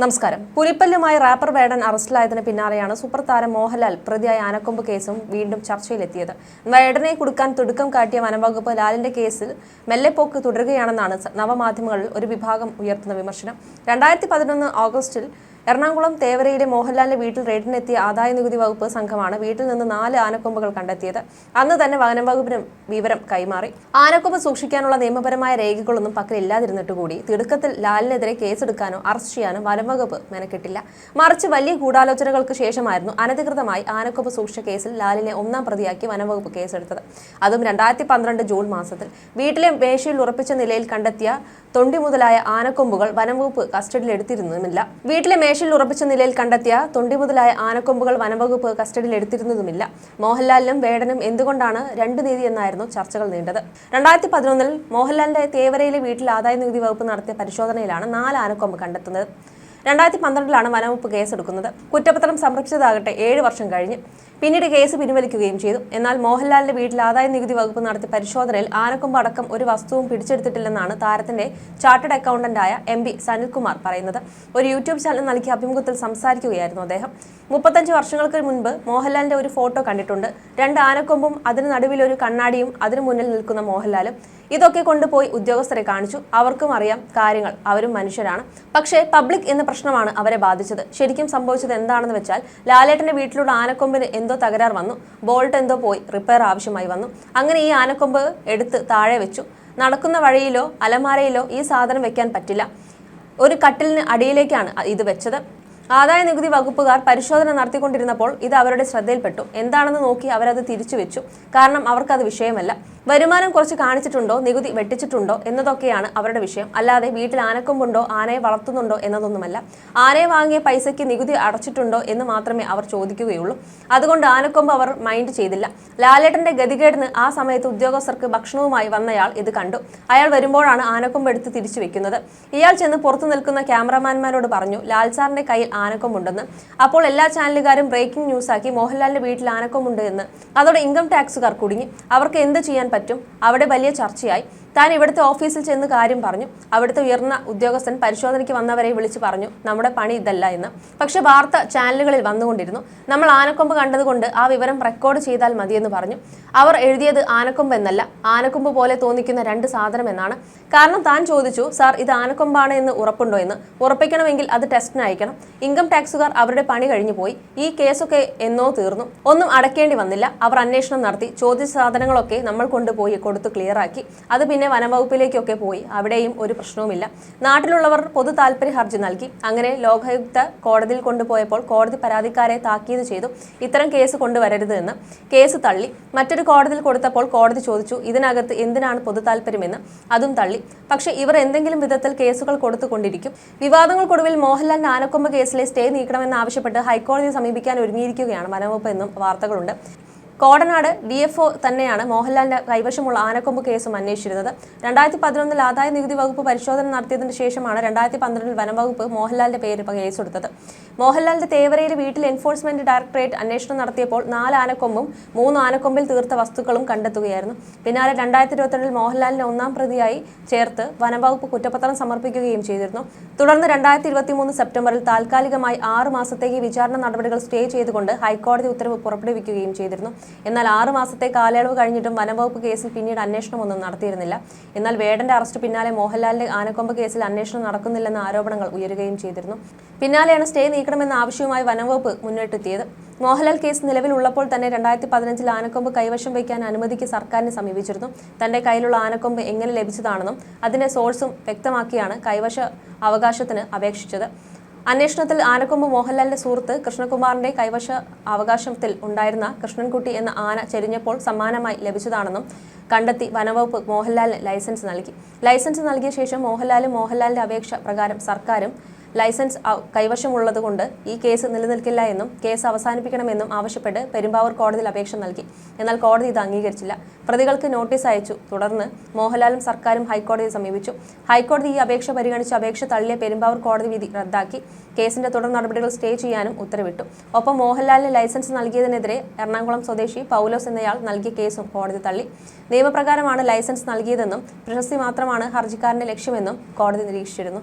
നമസ്കാരം. പുലിപ്പല്ലുമായി റാപ്പർ വേടൻ അറസ്റ്റിലായതിന് പിന്നാലെയാണ് സൂപ്പർ താരം മോഹൻലാൽ പ്രതിയായ ആനക്കൊമ്പ് കേസും വീണ്ടും ചർച്ചയിലെത്തിയത്. വേടനെ കൊടുക്കാൻ തുടുക്കം കാട്ടിയ വനംവകുപ്പ് ലാലിന്റെ കേസിൽ മെല്ലെപ്പോക്ക് തുടരുകയാണെന്നാണ് നവമാധ്യമങ്ങളിൽ ഒരു വിഭാഗം ഉയർത്തുന്ന വിമർശനം. രണ്ടായിരത്തി പതിനൊന്ന് ഓഗസ്റ്റിൽ എറണാകുളം തേവരയിലെ മോഹൻലാലിന്റെ വീട്ടിൽ റെയ്ഡിനെത്തിയ ആദായ നികുതി വകുപ്പ് സംഘമാണ് വീട്ടിൽ നിന്ന് നാല് ആനക്കൊമ്പുകൾ കണ്ടെത്തിയത്. അന്ന് തന്നെ വനം വകുപ്പിന് വിവരം കൈമാറി. ആനക്കൊമ്പ് സൂക്ഷിക്കാനുള്ള നിയമപരമായ രേഖകളൊന്നും പക്കലില്ലാതിരുന്നിട്ട് കൂടി തിടുക്കത്തിൽ ലാലിനെതിരെ കേസെടുക്കാനോ അറസ്റ്റ് ചെയ്യാനോ വനം വകുപ്പ് മെനക്കെട്ടില്ല. മറിച്ച് വലിയ ഗൂഢാലോചനകൾക്ക് ശേഷമായിരുന്നു അനധികൃതമായി ആനക്കൊമ്പ് സൂക്ഷിച്ച കേസിൽ ലാലിനെ ഒന്നാം പ്രതിയാക്കി വനം വകുപ്പ് കേസെടുത്തത്. അതും രണ്ടായിരത്തി പന്ത്രണ്ട് ജൂൺ മാസത്തിൽ. വീട്ടിലെ മേശയിൽ ഉറപ്പിച്ച നിലയിൽ കണ്ടെത്തിയ തൊണ്ടി മുതലായ ആനക്കൊമ്പുകൾ വനംവകുപ്പ് കസ്റ്റഡിയിൽ എടുത്തിരുന്നതുമില്ല. വീട്ടിലെ മേശയിൽ ഉറപ്പിച്ച നിലയിൽ കണ്ടെത്തിയ തൊണ്ടി മുതലായ ആനക്കൊമ്പുകൾ വനംവകുപ്പ് കസ്റ്റഡിയിൽ എടുത്തിരുന്നതുമില്ല. മോഹൻലാലിനും വേടനും എന്തുകൊണ്ടാണ് രണ്ട് നീതി എന്നായിരുന്നു ചർച്ചകൾ നീണ്ടത്. രണ്ടായിരത്തി പതിനൊന്നിൽ മോഹൻലാലിന്റെ തേവരയിലെ വീട്ടിൽ ആദായ നികുതി വകുപ്പ് നടത്തിയ പരിശോധനയിലാണ് നാല് ആനക്കൊമ്പ് കണ്ടെത്തുന്നത്. രണ്ടായിരത്തി പന്ത്രണ്ടിലാണ് വനംവകുപ്പ് കേസെടുക്കുന്നത്. കുറ്റപത്രം സംരക്ഷിച്ചതാകട്ടെ ഏഴ് വർഷം കഴിഞ്ഞ്. പിന്നീട് കേസ് പിൻവലിക്കുകയും ചെയ്തു. എന്നാൽ മോഹൻലാലിന്റെ വീട്ടിൽ ആദായ നികുതി വകുപ്പ് നടത്തിയ പരിശോധനയിൽ ആനക്കൊമ്പ് അടക്കം ഒരു വസ്തുവും പിടിച്ചെടുത്തിട്ടില്ലെന്നാണ് താരത്തിന്റെ ചാർട്ടേഡ് അക്കൗണ്ടന്റായ എം പി സനിൽകുമാർ പറയുന്നത്. ഒരു യൂട്യൂബ് ചാനൽ നൽകിയ അഭിമുഖത്തിൽ സംസാരിക്കുകയായിരുന്നു അദ്ദേഹം. മുപ്പത്തഞ്ച് വർഷങ്ങൾക്ക് മുൻപ് മോഹൻലാലിന്റെ ഒരു ഫോട്ടോ കണ്ടിട്ടുണ്ട്. രണ്ട് ആനക്കൊമ്പും അതിന് നടുവിൽ ഒരു കണ്ണാടിയും അതിനു മുന്നിൽ നിൽക്കുന്ന മോഹൻലാലും ഇതൊക്കെ കൊണ്ടുപോയി ഉദ്യോഗസ്ഥരെ കാണിച്ചു. അവർക്കും അറിയാം കാര്യങ്ങൾ. അവരും മനുഷ്യരാണ്. പക്ഷേ പബ്ലിക് എന്ന പ്രശ്നമാണ് അവരെ ബാധിച്ചത്. ശരിക്കും സംഭവിച്ചത് എന്താണെന്ന് വെച്ചാൽ ലാലേട്ടന്റെ വീട്ടിലുള്ള ആനക്കൊമ്പിന് എന്തോ തകരാർ വന്നു. ബോൾട്ട് എന്തോ പോയി. റിപ്പയർ ആവശ്യമായി വന്നു. അങ്ങനെ ഈ ആനക്കൊമ്പ് എടുത്ത് താഴെ വെച്ചു. നടക്കുന്ന വഴിയിലോ അലമാരയിലോ ഈ സാധനം വെക്കാൻ പറ്റില്ല. ഒരു കട്ടിലിന് അടിയിലേക്കാണ് ഇത് വെച്ചത്. ആദായ നികുതി വകുപ്പുകാർ പരിശോധന നടത്തിക്കൊണ്ടിരുന്നപ്പോൾ ഇത് അവരുടെ ശ്രദ്ധയിൽപ്പെട്ടു. എന്താണെന്ന് നോക്കി അവരത് തിരിച്ചു വെച്ചു. കാരണം അവർക്കത് വിഷയമല്ല. വരുമാനം കുറച്ച് കാണിച്ചിട്ടുണ്ടോ? നികുതി വെട്ടിച്ചിട്ടുണ്ടോ? എന്നതൊക്കെയാണ് അവരുടെ വിഷയം. അല്ലാതെ വീട്ടിൽ ആനക്കൊമ്പുണ്ടോ? ആനയെ വളർത്തുന്നുണ്ടോ? എന്നതൊന്നുമല്ല. ആനയെ വാങ്ങിയ പൈസയ്ക്ക് നികുതി അടച്ചിട്ടുണ്ടോ? എന്ന് മാത്രമേ അവർ ചോദിക്കുകയുള്ളൂ. അതുകൊണ്ട് ആനക്കൊമ്പ് അവർ മൈൻഡ് ചെയ്തില്ല. ലാലേട്ടന്റെ ഗതികേടിന് ആ സമയത്ത് ഉദ്യോഗസ്ഥർക്ക് ഭക്ഷണവുമായി വന്നയാൾ ഇത് കണ്ടു. അയാൾ വരുമ്പോഴാണ് ആനക്കൊമ്പ് എടുത്ത് തിരിച്ചു വെക്കുന്നത്. ഇയാൾ ചെന്ന് പുറത്തു നിൽക്കുന്ന ക്യാമറമാൻമാരോട് പറഞ്ഞു ലാൽ സാറിന്റെ കയ്യിൽ ആനക്കൊമ്പുണ്ടെന്ന്. അപ്പോൾ എല്ലാ ചാനലുകാരും ബ്രേക്കിംഗ് ന്യൂസാക്കി മോഹൻലാലിന്റെ വീട്ടിൽ ആനക്കൊമ്പുണ്ട് എന്ന്. അതോടെ ഇൻകം ടാക്സുകാർ കുടുങ്ങി. അവർക്ക് എന്ത് ചെയ്യാൻ പറ്റും. അവിടെ വലിയ ചർച്ചയായി. താൻ ഇവിടുത്തെ ഓഫീസിൽ ചെന്ന് കാര്യം പറഞ്ഞു. അവിടുത്തെ ഉയർന്ന ഉദ്യോഗസ്ഥൻ പരിശോധനയ്ക്ക് വന്നവരെ വിളിച്ചു പറഞ്ഞു നമ്മുടെ പണി ഇതല്ല എന്ന്. പക്ഷെ വാർത്ത ചാനലുകളിൽ വന്നുകൊണ്ടിരുന്നു. നമ്മൾ ആനക്കൊമ്പ് കണ്ടതുകൊണ്ട് ആ വിവരം റെക്കോർഡ് ചെയ്താൽ മതിയെന്ന് പറഞ്ഞു. അവർ എഴുതിയത് ആനക്കൊമ്പ് എന്നല്ല ആനക്കൊമ്പ് പോലെ തോന്നിക്കുന്ന രണ്ട് സാധനം എന്നാണ്. കാരണം താൻ ചോദിച്ചു സാർ ഇത് ആനക്കൊമ്പാണ് എന്ന് ഉറപ്പുണ്ടോ എന്ന്. ഉറപ്പിക്കണമെങ്കിൽ അത് ടെസ്റ്റിന് അയക്കണം. ഇൻകം ടാക്സുകാർ അവരുടെ പണി കഴിഞ്ഞു പോയി. ഈ കേസൊക്കെ എന്നോ തീർന്നു. ഒന്നും അടക്കേണ്ടി വന്നില്ല. അവർ അന്വേഷണം നടത്തി. ചോദ്യ സാധനങ്ങളൊക്കെ നമ്മൾ കൊണ്ടുപോയി കൊടുത്ത് ക്ലിയറാക്കി അത് പിന്നെ വനംവകുപ്പിലേക്കൊക്കെ പോയി. അവിടെയും ഒരു പ്രശ്നവുമില്ല. നാട്ടിലുള്ളവർ പൊതു താല്പര്യ ഹർജി നൽകി. അങ്ങനെ ലോകായുക്ത കോടതിയിൽ കൊണ്ടുപോയപ്പോൾ കോടതി പരാതിക്കാരെ താക്കീത് ചെയ്തു. ഇത്തരം കേസ് കൊണ്ടുവരരുത് എന്ന് കേസ് തള്ളി. മറ്റൊരു കോടതിയിൽ കൊടുത്തപ്പോൾ കോടതി ചോദിച്ചു ഇതിനകത്ത് എന്തിനാണ് പൊതു താല്പര്യമെന്ന് അതും തള്ളി. പക്ഷേ ഇവർ എന്തെങ്കിലും വിധത്തിൽ കേസുകൾ കൊടുത്തുകൊണ്ടിരിക്കും വിവാദങ്ങൾക്കൊടുവിൽ മോഹൻലാൽ ആനക്കൊമ്പ് കേസിലെ സ്റ്റേ നീക്കണമെന്ന് ആവശ്യപ്പെട്ട് ഹൈക്കോടതിയെ സമീപിക്കാൻ ഒരുങ്ങിയിരിക്കുകയാണ് വനംവകുപ്പ് എന്നും വാർത്തകളുണ്ട്. കോടനാട് ഡി എഫ് ഒ തന്നെയാണ് മോഹൻലാലിന്റെ കൈവശമുള്ള ആനക്കൊമ്പ് കേസും അന്വേഷിച്ചിരുന്നത്. രണ്ടായിരത്തി പതിനൊന്നിൽ ആദായ നികുതി വകുപ്പ് പരിശോധന നടത്തിയതിന് ശേഷമാണ് രണ്ടായിരത്തി പന്ത്രണ്ടിൽ വനംവകുപ്പ് മോഹൻലാലിന്റെ പേര് കേസെടുത്തത് മോഹൻലാലിന്റെ തേവരയിലെ വീട്ടിൽ എൻഫോഴ്സ്മെന്റ് ഡയറക്ടറേറ്റ് അന്വേഷണം നടത്തിയപ്പോൾ നാല് ആനക്കൊമ്പും മൂന്ന് ആനക്കൊമ്പിൽ തീർത്ത വസ്തുക്കളും കണ്ടെത്തുകയായിരുന്നു. പിന്നാലെ രണ്ടായിരത്തി ഇരുപത്തിരണ്ടിൽ മോഹൻലാലിനെ ഒന്നാം പ്രതിയായി ചേർത്ത് വനംവകുപ്പ് കുറ്റപത്രം സമർപ്പിക്കുകയും ചെയ്തിരുന്നു. തുടർന്ന് രണ്ടായിരത്തി ഇരുപത്തി മൂന്ന് സെപ്റ്റംബറിൽ താൽക്കാലികമായി ആറ് മാസത്തേക്ക് വിചാരണ നടപടികൾ സ്റ്റേ ചെയ്തുകൊണ്ട് ഹൈക്കോടതി ഉത്തരവ് പുറപ്പെടുവിക്കുകയും ചെയ്തിരുന്നു. എന്നാൽ ആറ് മാസത്തെ കാലയളവ് കഴിഞ്ഞിട്ടും വനംവകുപ്പ് കേസിൽ പിന്നീട് അന്വേഷണമൊന്നും നടത്തിയിരുന്നില്ല. എന്നാൽ വേടന്റെ അറസ്റ്റ് പിന്നാലെ മോഹൻലാലിന്റെ ആനക്കൊമ്പ് കേസിൽ അന്വേഷണം നടക്കുന്നില്ലെന്ന ആരോപണങ്ങൾ ഉയരുകയും ചെയ്തിരുന്നു. പിന്നാലെയാണ് സ്റ്റേ നീക്കണമെന്ന ആവശ്യവുമായി വനംവകുപ്പ് മുന്നോട്ടെത്തിയത്. മോഹൻലാൽ കേസ് നിലവിലുള്ളപ്പോൾ തന്നെ രണ്ടായിരത്തി പതിനഞ്ചിൽ ആനക്കൊമ്പ് കൈവശം വയ്ക്കാൻ അനുമതിക്ക് സർക്കാരിനെ സമീപിച്ചിരുന്നു. തന്റെ കയ്യിലുള്ള ആനക്കൊമ്പ് എങ്ങനെ ലഭിച്ചതാണെന്നും അതിന്റെ സോഴ്സും വ്യക്തമാക്കിയാണ് കൈവശ അവകാശത്തിന് അപേക്ഷിച്ചത്. അന്വേഷണത്തിൽ ആനക്കൊമ്പ് മോഹൻലാലിന്റെ സുഹൃത്ത് കൃഷ്ണകുമാറിന്റെ കൈവശ അവകാശത്തിൽ ഉണ്ടായിരുന്ന കൃഷ്ണൻകുട്ടി എന്ന ആന ചെരിഞ്ഞപ്പോൾ സമ്മാനമായി ലഭിച്ചതാണെന്നും കണ്ടെത്തി വനവകുപ്പ് മോഹൻലാലിന് ലൈസൻസ് നൽകി. ലൈസൻസ് നൽകിയ ശേഷം മോഹൻലാലും മോഹൻലാലിന്റെ അപേക്ഷ പ്രകാരം സർക്കാരും ലൈസൻസ് കൈവശമുള്ളതുകൊണ്ട് ഈ കേസ് നിലനിൽക്കില്ല എന്നും കേസ് അവസാനിപ്പിക്കണമെന്നും ആവശ്യപ്പെട്ട് പെരുമ്പാവൂർ കോടതിയിൽ അപേക്ഷ നൽകി. എന്നാൽ കോടതി ഇത് അംഗീകരിച്ചില്ല. പ്രതികൾക്ക് നോട്ടീസ് അയച്ചു. തുടർന്ന് മോഹൻലാലും സർക്കാരും ഹൈക്കോടതിയെ സമീപിച്ചു. ഹൈക്കോടതി ഈ അപേക്ഷ പരിഗണിച്ച് അപേക്ഷ തള്ളിയ പെരുമ്പാവൂർ കോടതി വിധി റദ്ദാക്കി. കേസിന്റെ തുടർ നടപടികൾ സ്റ്റേ ചെയ്യാനും ഉത്തരവിട്ടു. ഒപ്പം മോഹൻലാലിന് ലൈസൻസ് നൽകിയതിനെതിരെ എറണാകുളം സ്വദേശി പൗലോസ് എന്നയാൾ നൽകിയ കേസും കോടതി തള്ളി. നിയമപ്രകാരമാണ് ലൈസൻസ് നൽകിയതെന്നും പ്രശസ്തി മാത്രമാണ് ഹർജിക്കാരന്റെ ലക്ഷ്യമെന്നും കോടതി നിരീക്ഷിച്ചിരുന്നു.